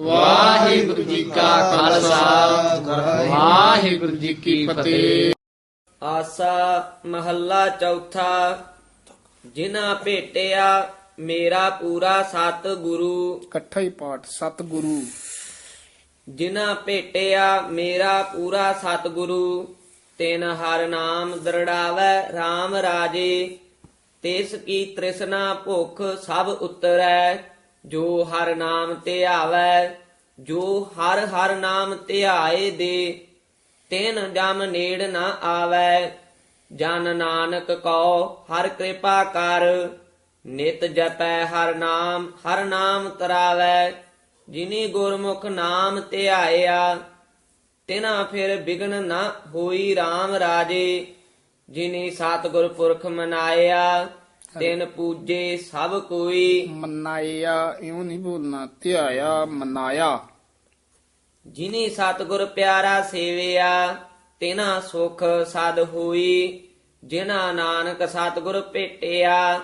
ਵਾਹਿਗੁਰੂ ਜੀ ਕਾ ਖਾਲਸਾ। ਵਾਹਿਗੁਰੂ ਜੀ ਕੀ ਫਤਿਹ। ਆਸਾ ਮਹੱਲਾ ਚੌਥਾ ਜਿਨ੍ਹਾਂ ਭੇਟਿਆ ਮੇਰਾ ਪੂਰਾ ਸਤ ਗੁਰੂ ਇਕੱਠਾ ਹੀ ਪਾਠ ਸਤਿਗੁਰੂ। ਜਿਨ੍ਹਾਂ ਭੇਟਿਆ ਮੇਰਾ ਪੂਰਾ ਸਤ ਗੁਰੂ ਤਿਨ ਹਰ ਨਾਮ ਦਰੜਾਵੈ RAM ਰਾਜੇ। ਤਿਸ ਕੀ ਤ੍ਰਿਸ਼ਨਾ ਭੁਖ ਸਭ ਉਤਰੈ। ਜੋ ਹਰ ਨਾਮ ਧਿਆਵੈ ਜੋ ਹਰ ਹਰ ਨਾਮ ਧਿਆਏ ਦੇ, ਤਿਨ ਜਮ ਨੇੜ ਨਾ ਆਵੈ। ਜਨ ਨਾਨਕ ਕਉ, ਹਰ ਕਿਰਪਾ ਕਰ। ਨਿਤ ਜਪੈ ਹਰ ਨਾਮ ਹਰ ਨਾਮ ਤਰਾਵੈ ਜਿਨੀ ਗੁਰਮੁਖ ਨਾਮ ਧਿਆਇਆ ਤਿਨਾ ਫਿਰ ਬਿਗਨ ਨਾ ਹੋਈ RAM ਰਾਜੇ। ਜਿਨੀ ਸਤਿਗੁਰ ਪੁਰਖ ਮਨਾਇਆ ਤਿਨ ਪੂਜੇ ਸਭ ਕੋਈ। ਮਨਾਇਆ ਇਉਂ ਨਹੀਂ ਬੋਲਣਾ ਧਿਆਇਆ ਮਨਾਇਆ। ਜਿਨੀ ਸਤਿਗੁਰ ਪਿਆਰਾ ਸੇਵਿਆ ਤਿਨਾ ਸੁਖ ਸਦ ਹੋਈ। ਜਿਨਾ ਨਾਨਕ ਸਤਿਗੁਰ ਭੇਟਿਆ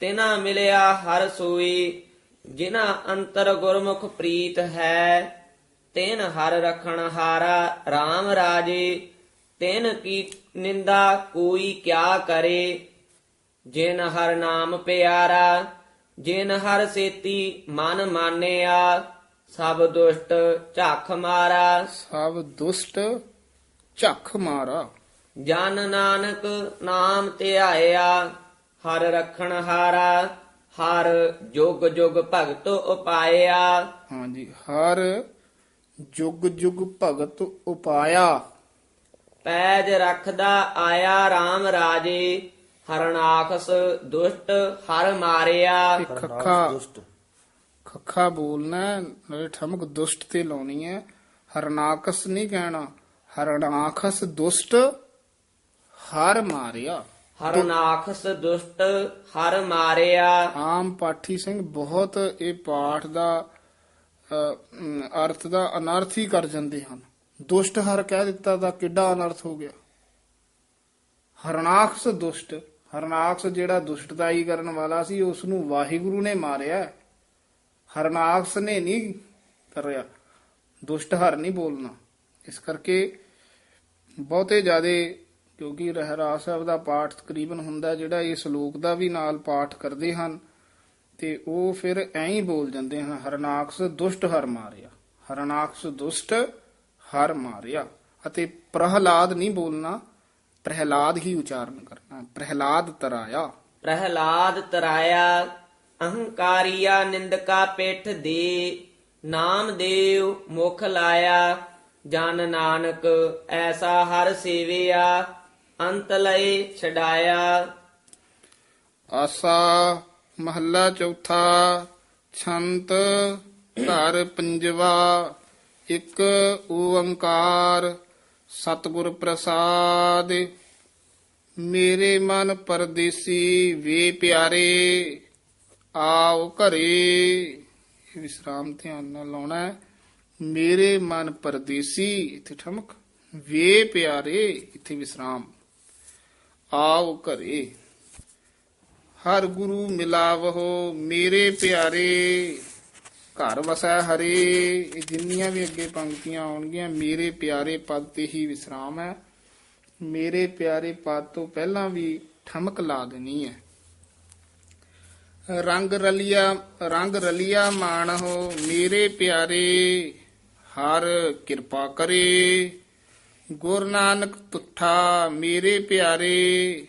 ਤਿਨਾ ਮਿਲਿਆ ਹਰ ਸੋਈ। ਜਿਨਾ ਅੰਤਰ ਗੁਰਮੁਖ ਪ੍ਰੀਤ ਹੈ ਤਿਨ ਹਰ ਰਖਣ ਹਾਰਾ RAM ਰਾਜੇ। ਤਿਨ ਕੀ ਨਿੰਦਾ ਕੋਈ ਕਿਆ ਕਰੇ। ਜਿਨ ਹਰ ਨਾਮ ਪਿਆਰਾ ਜਿਨ ਹਰ ਸੇਤੀ ਮਨ ਮਾਨਿਆ ਸਭ ਦੁਸ਼ਟ ਝੱਖ ਮਾਰਾ। ਸਭ ਦੁਸ਼ਟ ਝੱਖ ਮਾਰਾ। ਜਨ ਨਾਨਕ ਨਾਮ ਧਿਆਇਆ ਹਰ ਰਖਣ ਹਾਰਾ ਹਰ ਜੁਗ ਜੁਗ ਭਗਤ ਉਪਾਇਆ। ਹਾਂਜੀ ਹਰ ਜੁਗ ਜੁਗ ਭਗਤ ਉਪਾਇਆ। ਪੈਜ ਰੱਖਦਾ ਆਇਆ RAM ਰਾਜੇ ਹਰਨਾਖਸ ਦੁਸ਼ਟ ਹਰ ਮਾਰਿਆ। ਖੱਖਾ ਖੱਖਾ ਬੋਲਣਾ ਨਾਲੇ ਠਮਕ ਦੁਸ਼ਟ ਤੇ ਲਾਉਣੀ ਹੈ। ਹਰਨਾਕਸ ਨਹੀਂ ਕਹਿਣਾ ਹਰਨਾਖਸ ਦੁਸ਼ਟ ਹਰ ਮਾਰਿਆ। ਹਰਨਾਖਸ ਦੁਸ਼ਟ ਹਰ ਮਾਰਿਆ। ਆਮ ਪਾਠੀ ਸਿੰਘ ਬਹੁਤ ਇਹ ਪਾਠ ਦਾ ਅਰਥ ਦਾ ਅਨਰਥ ਹੀ ਕਰ ਜਾਂਦੇ ਹਨ। ਦੁਸ਼ਟ ਹਰ ਕਹਿ ਦਿੱਤਾ ਤਾਂ ਕਿੱਡਾ ਅਨਰਥ ਹੋ ਗਿਆ। ਹਰਨਾਖਸ ਦੁਸ਼ਟ ਹਰਨਾਕਸ ਜਿਹੜਾ ਦੁਸ਼ਟਤਾਈ ਕਰਨ ਵਾਲਾ ਸੀ ਉਸ ਨੂੰ ਵਾਹਿਗੁਰੂ ਨੇ ਮਾਰਿਆ। ਹਰਨਾਕਸ ਨੇ ਨਹੀਂ ਕਰਿਆ। ਦੁਸ਼ਟ ਹਰ ਨਹੀਂ ਬੋਲਣਾ। ਇਸ ਕਰਕੇ ਬਹੁਤੇ ਜਿਆਦੇ ਕਿਉਂਕਿ ਰਹਿਰਾਸ ਸਾਹਿਬ ਦਾ ਪਾਠ ਤਕਰੀਬਨ ਹੁੰਦਾ ਜਿਹੜਾ ਇਹ ਸ਼ਲੋਕ ਦਾ ਵੀ ਨਾਲ ਪਾਠ ਕਰਦੇ ਹਨ ਤੇ ਉਹ ਫਿਰ ਐਂ ਹੀ ਬੋਲ ਜਾਂਦੇ ਹਨ, ਹਰਨਾਕਸ ਦੁਸ਼ਟ ਹਰ ਮਾਰਿਆ। ਹਰਨਾਕਸ ਦੁਸ਼ਟ ਹਰ ਮਾਰਿਆ। ਅਤੇ ਪ੍ਰਹਲਾਦ ਨਹੀਂ ਬੋਲਣਾ। ਪ੍ਰਹਿਲਾਦ ਹੀ ਉਚਾਰਨ ਕਰਨਾ ਪ੍ਰਹਿਲਾਦ ਤਰਾਇਆ ਪ੍ਰਹਿਲਾਦ ਤਰਾਇਆ ਅਹੰਕਾਰੀਆ ਨਿੰਦਕਾ ਪਿੱਠ ਦੇ ਨਾਮ ਦੇਵ ਮੁਖ ਲਾਇਆ ਜਨ ਨਾਨਕ ਐਸਾ ਹਰ ਸੇਵਿਆ ਅੰਤ ਲਏ ਛਡਾਇਆ ਆਸਾ ਮਹੱਲਾ ਚੌਥਾ ਛੰਤ ਘਰ ਪੰਜਵਾ ਇੱਕ ਓੰਕਾਰ ਸਤਿਗੁਰ ਪ੍ਰਸਾਦ, ਮੇਰੇ ਮਨ ਪਰਦੇਸੀ ਵੇ ਪਿਆਰੇ, ਆਓ ਘਰੇ। ਵਿਸਰਾਮ ਧਿਆਨ ਨਾਲ ਲਾਉਣਾ ਹੈ। ਮੇਰੇ ਮਨ ਪਰਦੇਸੀ, ਇੱਥੇ ਠਮਕ, ਵੇ ਪਿਆਰੇ, ਇੱਥੇ ਵਿਸਰਾਮ। ਆਓ ਘਰੇ। ਹਰ ਗੁਰੂ ਮਿਲਾਵਹੋ ਮੇਰੇ ਪਿਆਰੇ। ਘਰ ਵਸੈ ਹਰੇ, ਇਹ ਜਿੰਨੀਆਂ ਵੀ ਅੱਗੇ ਪੰਕਤੀਆਂ ਆਉਣਗੀਆਂ, ਮੇਰੇ ਪਿਆਰੇ ਪਦ ਤੇ ਹੀ ਵਿਸਰਾਮ ਹੈ। ਮੇਰੇ ਪਿਆਰੇ ਪਦ ਤੋਂ ਪਹਿਲਾਂ ਵੀ ਠਮਕ ਲਾ ਦੇਣੀ ਹੈ। ਰੰਗ ਰਲਿਆ ਰੰਗ ਰਲਿਆ ਮਾਣਹੁ ਮੇਰੇ ਪਿਆਰੇ, ਹਰ ਕਿਰਪਾ ਕਰੇ। ਗੁਰ ਨਾਨਕ ਤੁਠਾ, ਮੇਰੇ ਪਿਆਰੇ,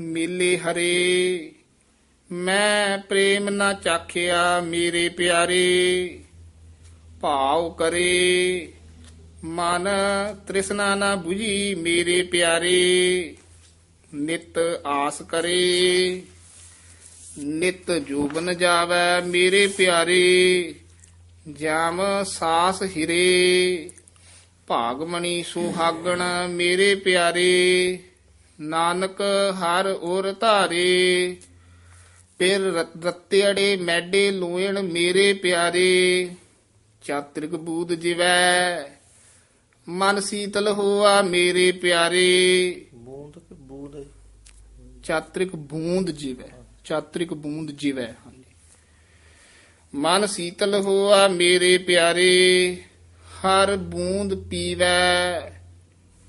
ਮੇਲੇ ਹਰੇ। ਮੈਂ ਪ੍ਰੇਮ ਨਾ ਚਾਖਿਆ ਮੇਰੇ ਪਿਆਰੇ। ਭਾਵ ਕਰੇ। ਮਨ ਤ੍ਰਿਸ਼ਨਾ ਨਾ 부ਜੀ ਮੇਰੇ ਪਿਆਰੇ। ਨਿਤ ਆਸ ਕਰੇ। ਨਿਤ ਜੋਬਨ ਜਾਵੈ ਮੇਰੇ ਪਿਆਰੇ। ਜਾਮ ਸਾਸ ਹਿਰੇ। ਭਾਗਮਣੀ ਸੁਹਾਗਣ ਮੇਰੇ ਪਿਆਰੇ। ਨਾਨਕ ਹਰ ਔਰ ਧਾਰੇ। ਫਿਰ ਰਤਿਆੜੇ ਮੈਡੇ ਲੋਇਣ ਮੇਰੇ ਪਿਆਰੇ ਚਾਤ੍ਰਿਕ ਬੂਦ ਜਿਵੈ ਮਨ ਸੀਤਲ ਹੋਆ ਮੇਰੇ ਪਿਆਰੇ। ਬੂੰਦ ਕਿ ਬੂੰਦ? ਚਾਤ੍ਰਿਕ ਬੂੰਦ ਜਿਵੈ ਚਾਤ੍ਰਿਕ ਬੂੰਦ ਜਿਵੈ ਮਨ ਸੀਤਲ ਹੋਆ ਮੇਰੇ ਪਿਆਰੇ ਹਰ ਬੂੰਦ ਪੀਵੈ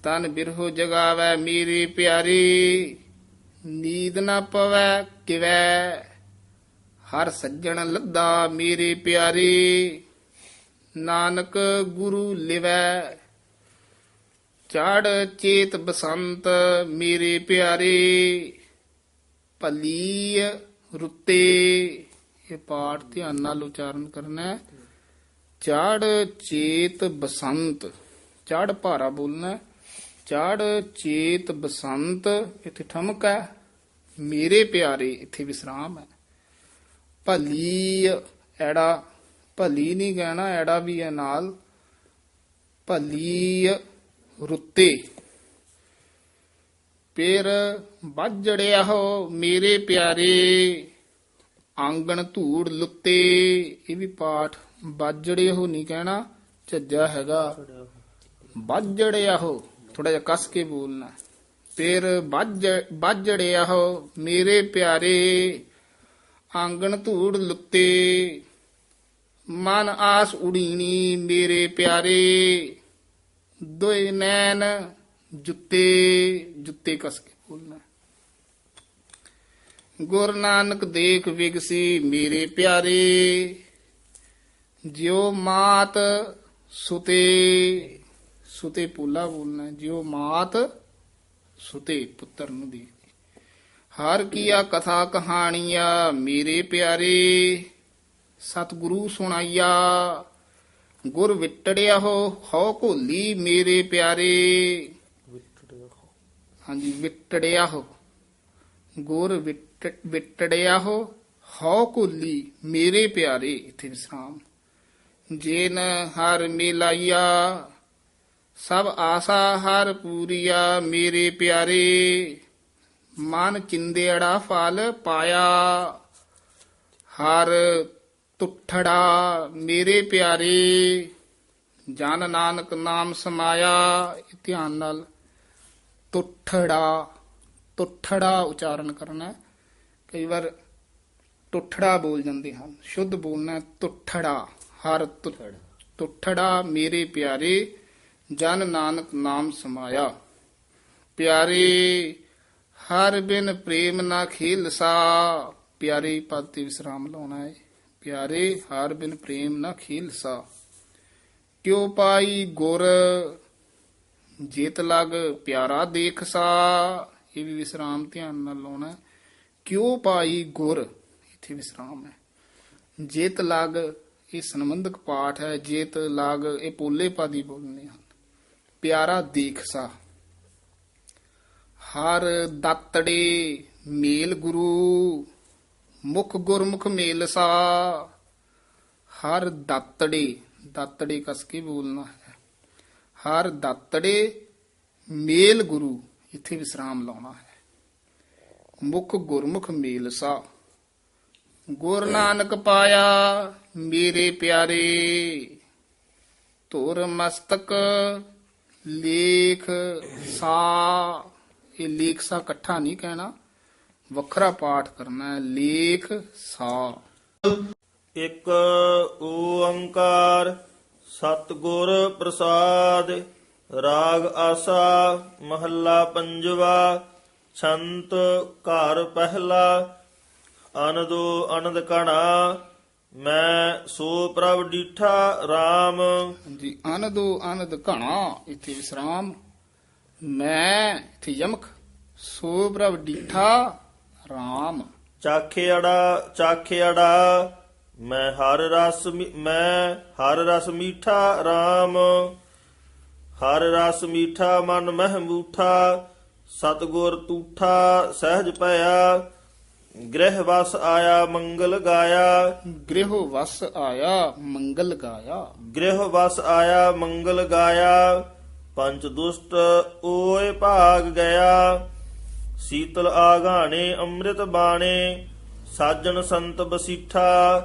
ਤਨ ਬਿਰਹੋ ਜਗਾਵੈ ਮੇਰੇ ਪਿਆਰੇ। ਨੀਂਦ ਨਾ ਪਵੈ ਕਿਵੈ? ਹਰ ਸੱਜਣ ਲੱਦਾ ਮੇਰੇ ਪਿਆਰੇ, ਨਾਨਕ ਗੁਰੂ ਲਿਵੈ। ਚੜ ਚੇਤ ਬਸੰਤ ਮੇਰੇ ਪਿਆਰੇ ਭਲੀ ਰੁੱਤੇ। ਇਹ ਪਾਠ ਧਿਆਨ ਨਾਲ ਉਚਾਰਨ ਕਰਨਾ ਚੜ ਚੇਤ ਬਸੰਤ, ਚੜ ਭਾਰਾ ਬੋਲਣਾ ਚੜ ਚੇਤ ਬਸੰਤ, ਇੱਥੇ ਠਮਕ ਹੈ। ਮੇਰੇ ਪਿਆਰੇ, ਇੱਥੇ ਵਿਸਰਾਮ ਹੈ। ਭਲੀ ਐੜਾ, ਭਲੀ ਨਹੀਂ ਕਹਿਣਾ ਐੜਾ ਵੀ ਹੈ ਨਾਲ। ਭਲੀ ਰੁੱਤੇ। ਪੇਰ ਵੱਜੜਿਆ ਹੋ ਮੇਰੇ ਪਿਆਰੇ। ਆਂਗਣ ਧੂੜ ਲੁੱਤੇ। ਇਹ ਵੀ ਪਾਠ ਵੱਜੜੇ ਹੋ ਨਹੀਂ ਕਹਿਣਾ, ਝੱਜਾ ਹੈਗਾ। ਵੱਜੜਿਆ ਹੋ। ਥੋੜਾ ਜਿਹਾ ਕੱਸ ਕੇ ਬੋਲਣਾ। ਪੇਰ ਵੱਜ ਵੱਜੜਿਆ ਹੋ ਮੇਰੇ ਪਿਆਰੇ, ਆਂਗਣ ਧੂੜ ਲੁੱਤੇ। ਮਨ ਆਸ ਉਡੀਣੀ ਮੇਰੇ ਪਿਆਰੇ, ਦੋਏ ਨੈਣ ਜੁੱਤੇ ਜੁੱਤੇ ਕਸ ਕੇ ਬੋਲਣਾ ਗੁਰ ਨਾਨਕ ਦੇਖ ਵਿਗਸੀ ਮੇਰੇ ਪਿਆਰੇ, ਜਿਉ ਮਾਤ ਸੁਤੇ ਸੁਤੇ ਪੂਲਾ ਬੋਲਣਾ, ਜਿਉ ਮਾਤ ਸੁਤੇ ਪੁੱਤਰ ਨੂੰ ਦੇਖ ਹਰ ਕੀਆ ਕਥਾ ਕਹਾਣੀਆਂ ਮੇਰੇ ਪਿਆਰੇ ਸਤਿਗੁਰੂ ਸੁਣਾਈਆ ਗੁਰ ਵਿਟੜਿਆ ਹੋ ਹਉ ਭੋਲੀ ਮੇਰੇ ਪਿਆਰੇ। ਹਾਂਜੀ ਵਿਟੜਿਆ ਹੋ। ਗੁਰ ਵਿਟ- ਵਿਟੜਿਆ ਹੋ ਹਉ ਭੋਲੀ ਮੇਰੇ ਪਿਆਰੇ ਇਥੇ ਵਿਸਰਾਮ। ਜੇਨ ਹਰ ਮਿਲਾਈਆ ਸਭ ਆਸਾ ਹਰ ਪੂਰੀਆ ਮੇਰੇ ਪਿਆਰੇ। ਮਨ ਚਿੰਦੇੜਾ ਫਲ ਪਾਇਆ। ਹਰ ਤੁਠੜਾ ਮੇਰੇ ਪਿਆਰੇ। ਜਨ ਨਾਨਕ ਨਾਮ ਸਮਾਇਆ। ਧਿਆਨ ਨਾਲ ਤੁਠੜਾ ਤੁਠੜਾ ਉਚਾਰਨ ਕਰਨਾ। ਕਈ ਵਾਰ ਤੁਠੜਾ ਬੋਲ ਜਾਂਦੇ ਹਨ। ਸ਼ੁੱਧ ਬੋਲਣਾ ਹੈ ਤੁਠੜਾ ਹਰ ਤੁਠੜਾ ਮੇਰੇ ਪਿਆਰੇ। ਜਨ ਨਾਨਕ ਨਾਮ ਸਮਾਇਆ। ਪਿਆਰੇ, ਹਰ ਬਿਨ ਪ੍ਰੇਮ ਨਾ ਖੇਲਸਾ। ਪਿਆਰੇ ਪਦ ਤੇ ਵਿਸਰਾਮ ਲਾਉਣਾ ਹੈ। ਪਿਆਰੇ, ਹਰ ਬਿਨ ਪ੍ਰੇਮ ਨਾ ਖੇਲਸਾ। ਕਿਉ ਪਾਈ ਗੁਰ? ਜੇਤ ਲਗ ਪਿਆਰਾ ਦੇਖਸਾ। ਇਹ ਵੀ ਵਿਸਰਾਮ ਧਿਆਨ ਨਾਲ ਲਾਉਣਾ ਹੈ। ਕਿਉ ਪਾਈ ਗੁਰ? ਇੱਥੇ ਵਿਸਰਾਮ ਹੈ। ਜੇਤ ਲਗ, ਇਹ ਸੰਬੰਧਕ ਪਾਠ ਹੈ। ਜੇਤ ਲਗ, ਇਹ ਪੋਲੇ ਪਾਦੀ ਬੋਲਨੇ ਹਨ। ਪਿਆਰਾ ਦੇਖਸਾ ਹਰ ਦਾਤੜੇ ਮੇਲ ਗੁਰੂ ਮੁਖ ਗੁਰਮੁਖ ਮੇਲਸਾ ਹਰ ਦਾਤੜੇ ਦਾਤੜੇ ਕਸ ਕੇ ਬੋਲਣਾ ਹੈ ਹਰ ਦਾਤੜੇ ਮੇਲ ਗੁਰੂ ਇੱਥੇ ਵਿਸਰਾਮ ਲਾਉਣਾ ਹੈ ਮੁਖ ਗੁਰਮੁਖ ਮੇਲਸਾ ਗੁਰ ਨਾਨਕ ਪਾਇਆ ਮੇਰੇ ਪਿਆਰੇ ਧੁਰ ਮਸਤਕ ਲੇਖ ਸਾ, ਇਹ ਲੇਖ ਸਾ ਇਕੱਠਾ ਨਹੀਂ ਕਹਿਣਾ। ਵੱਖਰਾ ਪਾਠ ਕਰਨਾ ਹੈ, ਲੇਖ ਸਾ। ਇੱਕ ਓੰਕਾਰ ਸਤਿਗੁਰ ਪ੍ਰਸਾਦ, ਰਾਗ ਆਸਾ ਮਹੱਲਾ ਪੰਜਵਾ ਛੰਤ ਘਰ ਪਹਿਲਾ, ਅਨਦੋ ਅਨੰਦ ਕਣਾ। ਮੈਂ ਸੋ ਪ੍ਰਭ ਡੀਠਾ RAM ਜੀ ਅਨਦੋ ਅਨਦ ਘਣਾ ਇੱਥੇ ਵਿਸਰਾਮ। ਮੈਂ ਇੱਥੇ ਯਮਕ ਸੋ ਪ੍ਰਭ ਡੀਠਾ ਰਾਮ। ਚਾਖਿਆੜਾ ਚਾਖਿਆੜਾ ਮੈਂ ਹਰ ਰਸ ਮੀ- ਹਰ ਰਸ ਮੀਠਾ RAM ਹਰ ਰਸ ਮੀਠਾ ਮਨ ਮਹਿਮੂਠਾ ਸਤਗੁਰ ਤੂਠਾ ਸਹਿਜ ਭਇਆ। ਗ੍ਰਹਿ ਵਸ ਆਇਆ ਮੰਗਲ ਗਾਇਆ। ਗ੍ਰਹਿ ਵਸ ਆਇਆ ਮੰਗਲ ਗਾਇਆ। ਗ੍ਰਹਿ ਵਸ ਆਇਆ ਮੰਗਲ ਗਾਇਆ। ਪੰਚ ਦੁਸ਼ਟ ਓਏ ਭਾਗ ਗਿਆ। ਸੀਤਲ ਆਗਾਣੇ ਅੰਮ੍ਰਿਤ ਬਾਣੇ। ਸਾਜਣ ਸੰਤ ਬਸੀਠਾ।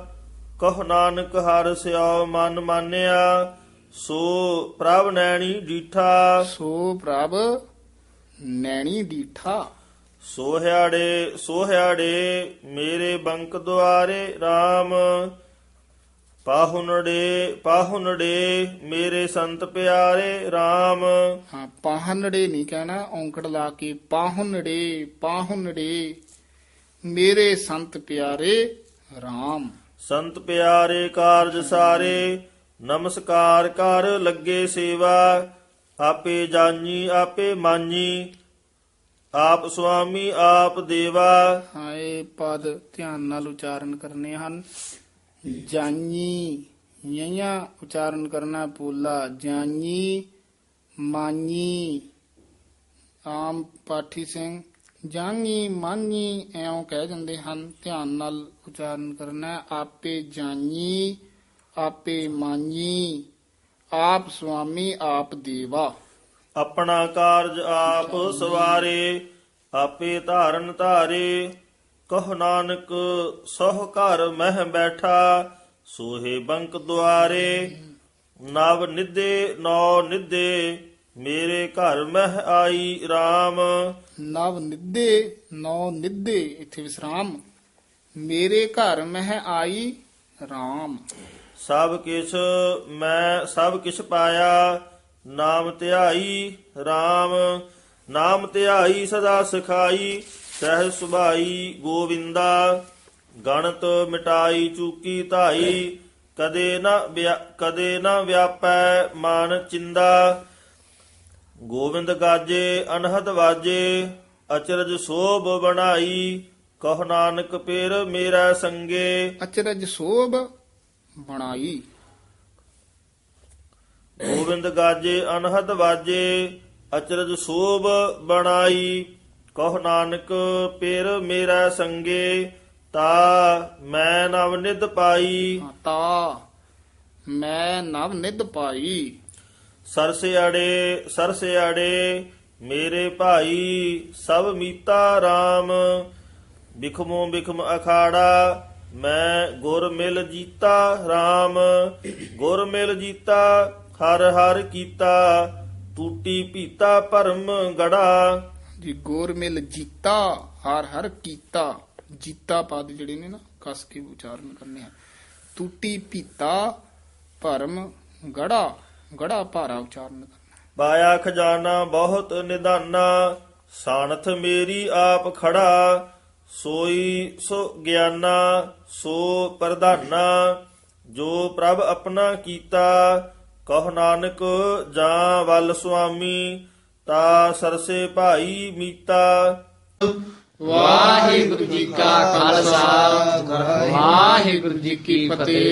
ਕਹ ਨਾਨਕ ਹਰ ਸਿਓ ਮਨ ਮਾਨਿਆ। ਸੋ ਪ੍ਰਭ ਨੈਣੀ ਡੀਠਾ। ਸੋ ਪ੍ਰਭ ਨੈਣੀ ਡੀਠਾ। ਸੋਹਿਆੜੇ ਸੋਹਿਆੜੇ ਮੇਰੇ ਬੰਕ ਦੁਆਰੇ RAM ਪਾਹੁਨੜੇ ਪਾਹੁਨੜੇ ਮੇਰੇ ਸੰਤ ਪਿਆਰੇ RAM ਹਾਂ ਪਾਹਨੜੇ ਨਹੀਂ ਕਹਿਣਾ ਔਂਕੜ ਲਾ ਕੇ ਪਾਹੁਨੜੇ ਪਾਹੁਨੜੇ ਮੇਰੇ ਸੰਤ ਪਿਆਰੇ RAM ਸੰਤ ਪਿਆਰੇ ਕਾਰਜ ਸਾਰੇ ਨਮਸਕਾਰ ਕਰ ਲੱਗੇ ਸੇਵਾ ਆਪੇ ਜਾਨੀ ਆਪੇ ਮਾਨੀ। ਆਪ ਸੁਆਮੀ, ਆਪ ਦੇਵਾ। ਹਾਂ ਪਦ ਧਿਆਨ ਨਾਲ ਉਚਾਰਨ ਕਰਨੇ ਹਨ। ਜਾਨੀ ਯਿਆਂ ਉਚਾਰਨ ਕਰਨਾ ਪੂਲਾ। ਜਾਨੀ ਮਾਨੀ ਆਮ ਪਾਠੀ ਸਿੰਘ। ਜਾਨੀ ਮਾਨੀ ਐਉਂ ਕਹਿ ਜਾਂਦੇ ਹਨ, ਧਿਆਨ ਨਾਲ ਉਚਾਰਨ ਕਰਨਾ। ਆਪੇ ਜਾਨੀ, ਆਪੇ ਮਾਨੀ, ਆਪ ਸੁਆਮੀ, ਆਪ ਦੇਵਾ। ਆਪਣਾ ਕਾਰਜ ਆਪ ਸਵਾਰੇ ਆਪੇ ਧਾਰਨ ਧਾਰੇ। ਕਹ ਨਾਨਕ ਸਹ ਘਰ ਮਹਿ ਬੈਠਾ ਸੋਹੇ ਬੰਕ ਦੁਆਰੇ। ਨਵ ਨਿਧੇ ਨੌ ਨਿਧੇ ਮੇਰੇ ਘਰ ਮਹਿ ਆਈ RAM ਨਵ ਨਿੱਦੇ ਨੌ ਨਿੱਦੇ ਇੱਥੇ ਵਿਸਰਾਮ। ਮੇਰੇ ਘਰ ਮਹਿ ਆਈ RAM ਸਭ ਕਿਛ ਮੈਂ ਸਭ ਕਿਛ ਪਾਇਆ ਨਾਮ ਧਿਆਈ RAM ਨਾਮ ਧਿਆਈ ਸਦਾ ਸਿਖਾਈ, ਸਹਿ ਸੁਭਾਈ ਗੋਵਿੰਦਾ, ਗਣਤ ਮਿਟਾਈ ਚੂਕੀ ਧਾਈ, ਕਦੇ ਨਾ ਕਦੇ ਨਾ ਵਿਆਪੈ ਮਾਨ ਚਿੰਦਾ। ਗੋਵਿੰਦ ਗਾਜੇ, ਅਨਹਦ ਵਾਜੇ, ਅਚਰਜ ਸੋਭ ਬਣਾਈ, ਕਹ ਨਾਨਕ ਪੇਰ ਮੇਰਾ ਸੰਗੇ। ਅਚਰਜ ਸੋਭ ਬਣਾਈ। ਗੋਬਿੰਦ ਗਾਜੇ ਅਨਹਦ ਵਾਜੇ ਅਚਰਜ ਸੋਭ ਬਣਾਈ। ਕਹ ਨਾਨਕ ਪੇਰ ਮੇਰਾ ਸੰਗੇ ਤਾ ਮੈਂ ਨਵ ਨਿਧ ਪਾਈ। ਤਾ ਮੈਂ ਨਵ ਨਿਧ ਪਾਈ। ਸਰਸੇ ਅੜੇ ਸਰਸੇ ਅੜੇ ਮੇਰੇ ਭਾਈ ਸਭ ਮੀਤਾ RAM ਬਿਖਮੋ ਬਿਖਮ ਅਖਾੜਾ ਮੈਂ ਗੁਰ ਮਿਲ ਜੀਤਾ RAM ਗੁਰ ਮਿਲ ਜੀਤਾ ਹਰ ਹਰ ਕੀਤਾ ਟੂਟੀ ਪੀਤਾ ਭਰਮ ਗੜਾ। ਜੀ ਗੋਰ ਮਿਲ ਜੀਤਾ ਹਰ ਹਰ ਕੀਤਾ। ਜੀਤਾ ਪਦ ਜਿਹੜੇ ਨੇ ਨਾ ਕਸ ਕੇ ਉਚਾਰਨ ਕਰਨੇ ਆ। ਟੂਟੀ ਪੀਤਾ ਭਰਮ ਗੜਾ ਗੜਾ ਭਾਰਾ ਉਚਾਰਨ ਕਰਨਾ। ਪਾਇਆ ਖਜ਼ਾਨਾ ਬਹੁਤ ਨਿਦਾਨਾ ਸਾਨਥ ਮੇਰੀ ਆਪ ਖੜਾ। ਸੋਈ ਸੋ ਗਿਆਨਾ ਸੋ ਪ੍ਰਧਾਨਾ ਜੋ ਪ੍ਰਭ ਆਪਣਾ ਕੀਤਾ ਕਹੋ ਨਾਨਕ ਜਾਂ ਵੱਲ ਸੁਆਮੀ, ਤਾ ਸਰਸੇ ਭਾਈ ਮੀਤਾ। ਵਾਹਿਗੁਰੂ ਜੀ ਕਾ ਖਾਲਸਾ, ਵਾਹਿਗੁਰੂ ਜੀ ਕੀ ਫਤਿਹ।